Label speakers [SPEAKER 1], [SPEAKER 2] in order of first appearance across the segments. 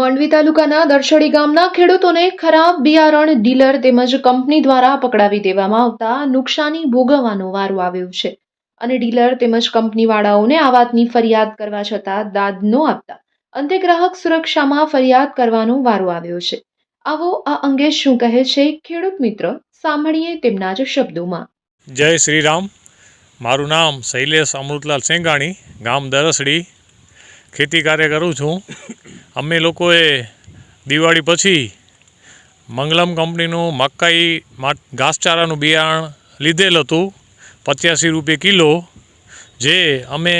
[SPEAKER 1] માંડવી તાલુકાના દરશડી ગામના ખેડૂતોને ખરાબ બિયારણ ડીલર તેમજ કંપની દ્વારા પકડાવી દેવામાં આવતા નુકસાની ભોગવવાનો વારો આવ્યો છે. અને ડીલર તેમજ કંપનીવાળાઓને આ વાતની ફરિયાદ કરવા છતાં દાદ ન આપતા અંતે ગ્રાહક સુરક્ષામાં ફરિયાદ કરવાનો વારો આવ્યો છે. આવો આ અંગે શું કહે છે ખેડૂત મિત્ર? સાંભળીએ તેમના જ શબ્દોમાં.
[SPEAKER 2] જય શ્રી રામ મારું નામ શૈલેષ અમૃતલાલ સેંગાણી, ગામ દરસડી ખેતી કાર્ય કરું છું. અમે લોકોએ દિવાળી પછી મંગલમ કંપનીનું મકાઈ ઘાસચારાનું બિયારણ લીધેલ હતું, પચ્યાસી રૂપિયે કિલો, જે અમે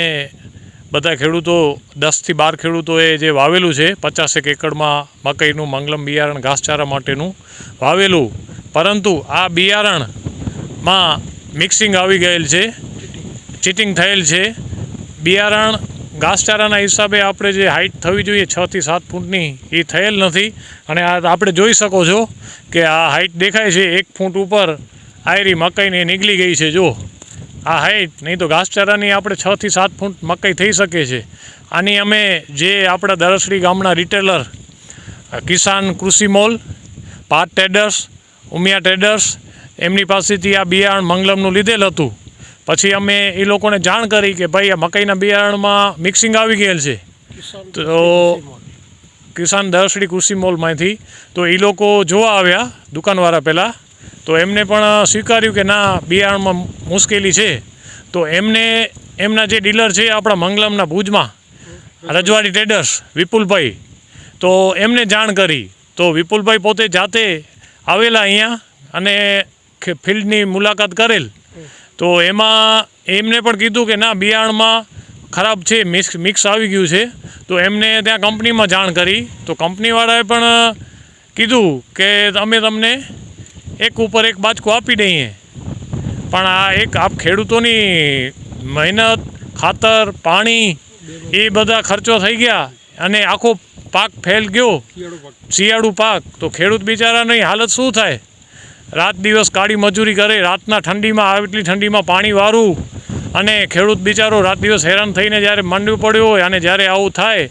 [SPEAKER 2] બધા ખેડૂતો, દસથી બાર ખેડૂતોએ જે વાવેલું છે, પચાસેક એકડમાં મકાઈનું મંગલમ બિયારણ ઘાસચારા માટેનું વાવેલું. પરંતુ આ બિયારણમાં મિક્સિંગ આવી ગયેલ છે, ચીટિંગ થયેલ છે. બિયારણ ઘાસચારાના હિસાબે આપણે જે હાઇટ થવી જોઈએ છથી સાત ફૂટની, એ થયેલ નથી. અને આ આપણે જોઈ શકો છો કે આ હાઇટ દેખાય છે એક ફૂટ ઉપર. આયરી મકાઈની નીકળી ગઈ છે જો આ હાઇટ નહીં તો ઘાસચારાની આપણે છથી સાત ફૂટ મકાઈ થઈ શકે છે. આની અમે જે આપણા દરસડી ગામના રિટેલર કિસાન કૃષિ મોલ પાટ ટ્રેડર્સ ઉમિયા ટ્રેડર્સ એમની પાસેથી આ બિયારણ મંગલમનું લીધેલ હતું. પછી અમે એ લોકોને જાણ કરી કે ભાઈ આ મકાઈના બિયારણમાં મિક્સિંગ આવી ગયેલ છે. તો કિસાન દરસડી કૃષિ મોલમાંથી. તો એ લોકો જોવા આવ્યા દુકાનવાળા પહેલાં. તો એમને પણ સ્વીકાર્યું કે ના બિયારણમાં મુશ્કેલી છે. તો એમને એમના જે ડીલર છે આપણા મંગલમના ભુજમાં રજવાડી ટ્રેડર્સ વિપુલભાઈ. તો એમને જાણ કરી. તો વિપુલભાઈ પોતે જાતે આવેલા અહીંયા અને ફિલ્ડની મુલાકાત કરેલ. તો એમાં એમને પણ કીધું કે ના, બિયારણમાં ખરાબ છે, મિક્સ મિક્સ આવી ગયું છે. તો એમને ત્યાં કંપનીમાં જાણ કરી. તો કંપનીવાળાએ પણ કીધું કે અમે તમને એક ઉપર એક બાચકું આપી દઈએ. પણ આ એક આપ ખેડૂતોની મહેનત, ખાતર, પાણી એ બધા ખર્ચો થઈ ગયા અને આખો પાક ફેલ ગયો. શિયાળુ પાક. તો ખેડૂત બિચારાની હાલત શું થાય? રાત દિવસ કાળી મજૂરી કરે રાતના ઠંડીમાં આટલી ઠંડીમાં પાણી વારું અને ખેડૂત બિચારો રાત દિવસ હેરાન થઈને જ્યારે માંડવું પડ્યું હોય અને જ્યારે આવું થાય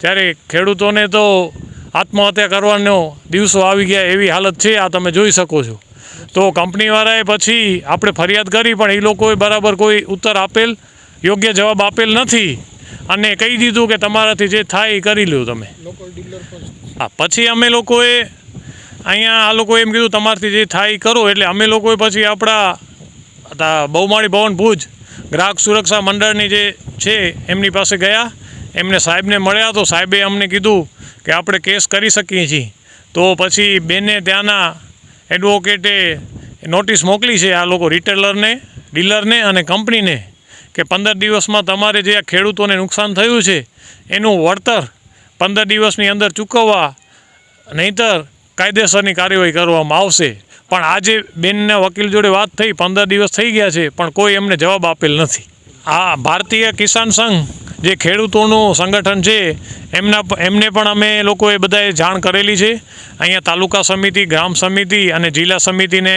[SPEAKER 2] ત્યારે ખેડૂતોને તો આત્મહત્યા કરવાનો દિવસો આવી ગયા એવી હાલત છે આ તમે જોઈ શકો છો. તો કંપનીવાળાએ પછી આપણે ફરિયાદ કરી પણ એ લોકોએ બરાબર કોઈ ઉત્તર આપેલ યોગ્ય જવાબ આપેલ નથી. અને કહી દીધું કે તમારાથી જે થાય એ કરી લો તમે. હા પછી અમે લોકોએ અહીંયા આ લોકોએ એમ કીધું, તમારથી જે થાય કરો. એટલે અમે લોકોએ પછી આપણા બહુમાળી ભવન ભુજ ગ્રાહક સુરક્ષા મંડળની જે છે, એમની પાસે ગયા. એમને સાહેબને મળ્યા તો સાહેબે અમને કીધું કે આપણે કેસ કરી શકીએ છીએ. તો પછી બેને ત્યાંના એડવોકેટે નોટિસ મોકલી છે આ લોકો રિટેલરને, ડીલરને અને કંપનીને કે પંદર દિવસમાં તમારે જે આ ખેડૂતોને નુકસાન થયું છે, એનું વળતર પંદર દિવસની અંદર ચૂકવવા, નહીંતર કાયદેસરની કાર્યવાહી કરવામાં આવશે. પણ આજે બેનના વકીલ જોડે વાત થઈ, પંદર દિવસ થઈ ગયા છે, પણ કોઈ એમને જવાબ આપેલ નથી. આ ભારતીય કિસાન સંઘ જે ખેડૂતોનું સંગઠન છે, એમના એમને પણ અમે લોકોએ બધાએ જાણ કરેલી છે. અહીંયા તાલુકા સમિતિ, ગ્રામ સમિતિ અને જિલ્લા સમિતિને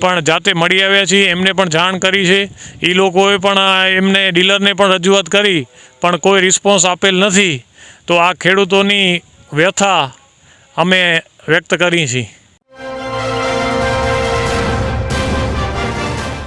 [SPEAKER 2] પણ જાતે મળી આવ્યા છીએ, એમને પણ જાણ કરી છે. એ લોકોએ પણ એમને, ડીલરને પણ રજૂઆત કરી, પણ કોઈ રિસ્પોન્સ આપેલ નથી. તો આ ખેડૂતોની વ્યથા અમે વ્યક્ત કરી છીએ